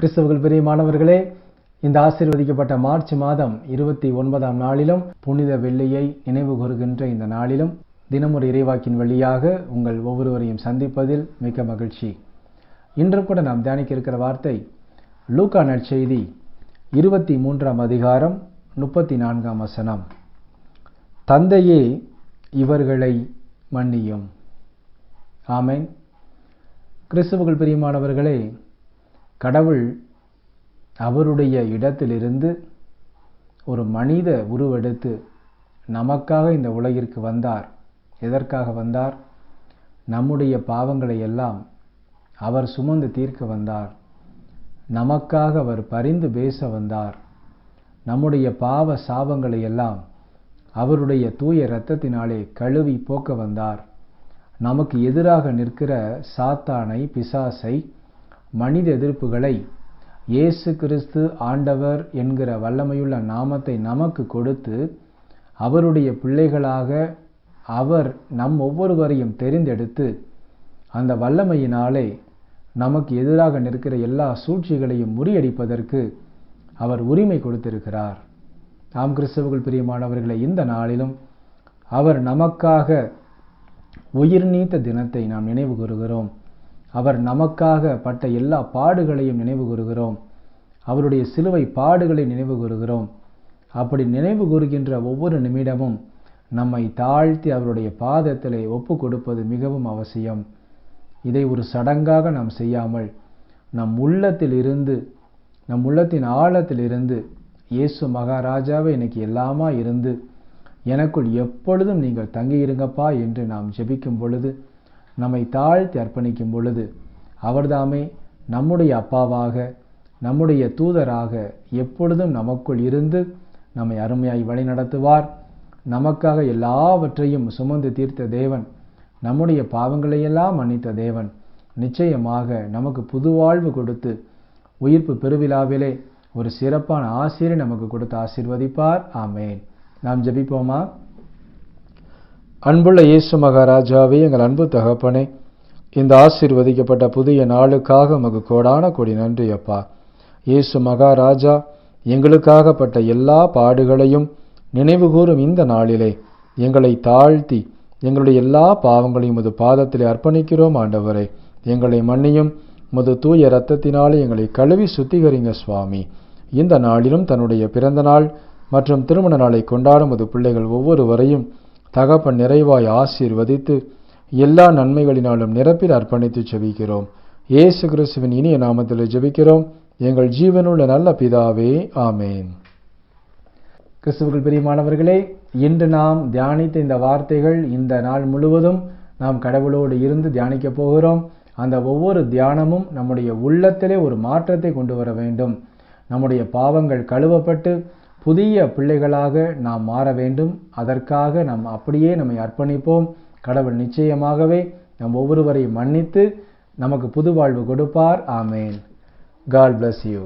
கிறிஸ்தவர்கள் பிரியமானவர்களே இந்த ஆசீர்வதிக்கப்பட்ட மார்ச் மாதம் இருபத்தி ஒன்பதாம் நாளிலும் புனித வெள்ளியை நினைவு கூறுகின்ற இந்த நாளிலும் தினமொரு இறைவாக்கின் வழியாக உங்கள் ஒவ்வொருவரையும் சந்திப்பதில் மிக்க மகிழ்ச்சி. இன்று கூட நாம் தியானிக்க இருக்கிற வார்த்தை லூக்கா நற்செய்தி இருபத்தி மூன்றாம் அதிகாரம் முப்பத்தி நான்காம் வசனம். தந்தையே இவர்களை மன்னியும். ஆமேன். கிறிஸ்துவுக்குள் பிரியமானவர்களே கடவுள் அவருடைய இடத்திலிருந்து ஒரு மனித உருவெடுத்து நமக்காக இந்த உலகிற்கு வந்தார். எதற்காக வந்தார்? நம்முடைய பாவங்களை எல்லாம் அவர் சுமந்து தீர்க்க வந்தார். நமக்காக அவர் பரிந்து பேச வந்தார். நம்முடைய பாவ சாபங்களை எல்லாம் அவருடைய தூய இரத்தத்தினாலே கழுவி போக்க வந்தார். நமக்கு எதிராக நிற்கிற சாத்தானை பிசாசை மனித எதிர்ப்புகளை இயேசு கிறிஸ்து ஆண்டவர் என்கிற வல்லமையுள்ள நாமத்தை நமக்கு கொடுத்து அவருடைய பிள்ளைகளாக அவர் நம் ஒவ்வொருவரையும் தெரிந்தெடுத்து அந்த வல்லமையினாலே நமக்கு எதிராக நிற்கிற எல்லா சூழ்ச்சிகளையும் முறியடிப்பதற்கு அவர் உரிமை கொடுத்திருக்கிறார். நாம் கிறிஸ்தவர்கள் பிரியமானவர்களை இந்த நாளிலும் அவர் நமக்காக உயிர் நீத்த தினத்தை நாம் நினைவு கூறுகிறோம். அவர் நமக்காக பட்ட எல்லா பாடுகளையும் நினைவு கூறுகிறோம். அவருடைய சிலுவை பாடுகளை நினைவு கூறுகிறோம். அப்படி நினைவு கூறுகின்ற ஒவ்வொரு நிமிடமும் நம்மை தாழ்த்தி அவருடைய பாதத்திலே ஒப்பு கொடுப்பது மிகவும் அவசியம். இதை ஒரு சடங்காக நாம் செய்யாமல் நம் உள்ளத்தில் இருந்து நம் உள்ளத்தின் ஆழத்தில் இருந்து இயேசு மகாராஜாவே எனக்கு எல்லாமா இருந்து எனக்குள் எப்பொழுதும் நீங்கள் தங்கியிருங்கப்பா என்று நாம் ஜெபிக்கும் பொழுது நம்மை தாழ்த்தி அர்ப்பணிக்கும் பொழுது அவர்தாமே நம்முடைய அப்பாவாக நம்முடைய தூதராக எப்பொழுதும் நமக்குள் இருந்து நம்மை அருமையாய் வழிநடத்துவார். நமக்காக எல்லாவற்றையும் சுமந்து தீர்த்த தேவன் நம்முடைய பாவங்களையெல்லாம் மன்னித்த தேவன். நிச்சயமாக நமக்கு புது வாழ்வு கொடுத்து உயிர்ப்பு பெருவிழாவிலே ஒரு சிறப்பான ஆசிரியர் நமக்கு கொடுத்து ஆசிர்வதிப்பார். ஆமேன். நாம் ஜபிப்போமா? அன்புள்ள இயேசு மகாராஜாவே எங்கள் அன்பு தகப்பனே இந்த ஆசீர்வதிக்கப்பட்ட புதிய நாளுக்காக உமக்கு கோடான கொடி நன்றி அப்பா. இயேசு மகாராஜா எங்களுக்காகப்பட்ட எல்லா பாடுகளையும் நினைவுகூரும் இந்த நாளிலே எங்களை தாழ்த்தி எங்களுடைய எல்லா பாவங்களையும் முது பாதத்திலே அர்ப்பணிக்கிறோம் ஆண்டவரே. எங்களை மன்னியும் முது தூய இரத்தத்தினாலே எங்களை கழுவி சுத்திகரிங்க சுவாமி. இந்த நாளிலும் தன்னுடைய பிறந்த நாள் மற்றும் திருமண நாளை கொண்டாடும் முது பிள்ளைகள் ஒவ்வொருவரையும் தகப்பன் நிறைவாய் ஆசீர்வதித்து எல்லா நன்மைகளினாலும் நிரப்பில் அர்ப்பணித்து ஜெபிக்கிறோம். இயேசு கிறிஸ்துவின் இனிய நாமத்தில் ஜெபிக்கிறோம். எங்கள் ஜீவனுள்ள நல்ல பிதாவே ஆமேன். கிறிஸ்துவர்கள் பிரியமானவர்களே இன்று நாம் தியானித்த இந்த வார்த்தைகள் இந்த நாள் முழுவதும் நாம் கடவுளோடு இருந்து தியானிக்க போகிறோம். அந்த ஒவ்வொரு தியானமும் நம்முடைய உள்ளத்திலே ஒரு மாற்றத்தை கொண்டு வர வேண்டும். நம்முடைய பாவங்கள் கழுவப்பட்டு புதிய பிள்ளைகளாக நாம் மாற வேண்டும். அதற்காக நாம் அப்படியே நம்மை அர்ப்பணிப்போம். கடவுள் நிச்சயமாகவே நம் ஒவ்வொருவரையும் மன்னித்து நமக்கு புது வாழ்வு கொடுப்பார். ஆமேன். God bless you